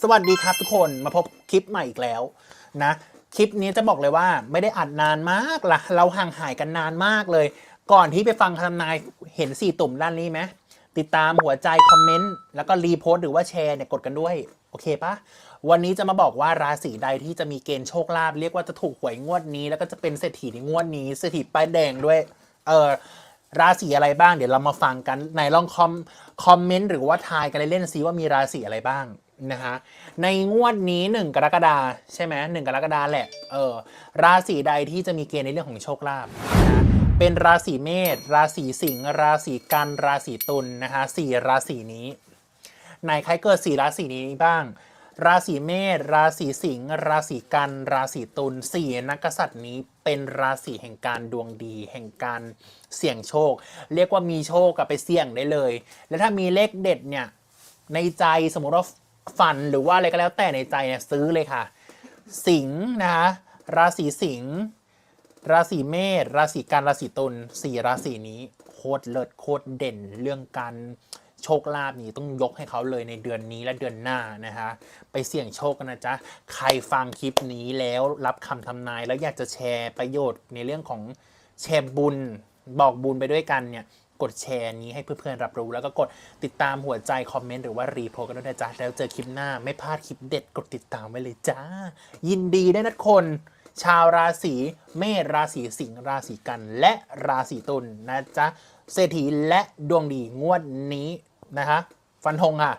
สวัสดีครับทุกคนมาพบคลิปใหม่อีกแล้วนะ คลิปนี้จะบอกเลยว่าไม่ได้อัดนานมากละเราห่างหายกันนานมากเลย ก่อนที่ไปฟังคำนายเห็นสี่ตุ่มด้านนี้ไหมติดตามหัวใจคอมเมนต์แล้วก็รีโพสต์หรือว่าแชร์เนี่ยกดกันด้วยโอเคปะวันนี้จะมาบอกว่าราศีใดที่จะมีเกณฑ์โชคลาภเรียกว่าจะถูกหวยงวดนี้ แล้วก็จะเป็นเศรษฐีในงวดนี้เศรษฐีป้ายแดงด้วยเออราศีอะไรบ้างเดี๋ยวเรามาฟังกันไหนลองคอมคอมเมนต์หรือว่าทายกันเล่นๆซิว่ามีราศีอะไรบ้าง นะฮะในงวดนี้ 1 กรกฎาใช่ไหมหนึ่งกรกฎาแหละเออราศีใดที่จะมีเกณฑ์ในเรื่องของโชคลาภนะเป็นราศีเมษราศีสิงห์ราศีกันราศีตุลนะคะสี่ราศีนี้ไหนใครเกิดสี่ราศีนี้บ้าง ราศีเมษราศีสิงห์ราศีกันราศีตุลสี่นักกษัตริย์นี้เป็นราศีแห่งการดวงดี แห่งการเสี่ยงโชค เรียกว่ามีโชคกับไปเสี่ยงได้เลย แล้วถ้ามีเลขเด็ดเนี่ยในใจสมมติว่า ฝันหรือว่าอะไรก็แล้วแต่ในใจเนี่ยซื้อเลยค่ะ สิงห์นะคะราศีสิงห์ราศีเมษราศีกันราศีตุลสี่ราศีนี้โคตรเลิศโคตรเด่นเรื่องการโชคลาภนี้ต้องยกให้เขาเลยในเดือนนี้และเดือนหน้านะคะไปเสี่ยงโชคกันนะจ๊ะ ใครฟังคลิปนี้แล้วรับคำทำนายแล้วอยากจะแชร์ประโยชน์ในเรื่องของแชร์บุญบอกบุญไปด้วยกันเนี่ย กดแชร์นี้ให้เพื่อนๆรับรู้ แล้วก็กดติดตามหัวใจคอมเมนต์หรือว่ารีโพสกันด้วยนะจ๊ะแล้วเจอคลิปหน้าไม่พลาดคลิปเด็ดกดติดตามไว้เลยจ้า ยินดีด้วยนะคน ชาวราศีเมษราศีสิงห์ราศีกัน และราศีตุลนะจ๊ะเศรษฐีและดวงดีงวดนี้นะคะฟันธงค่ะ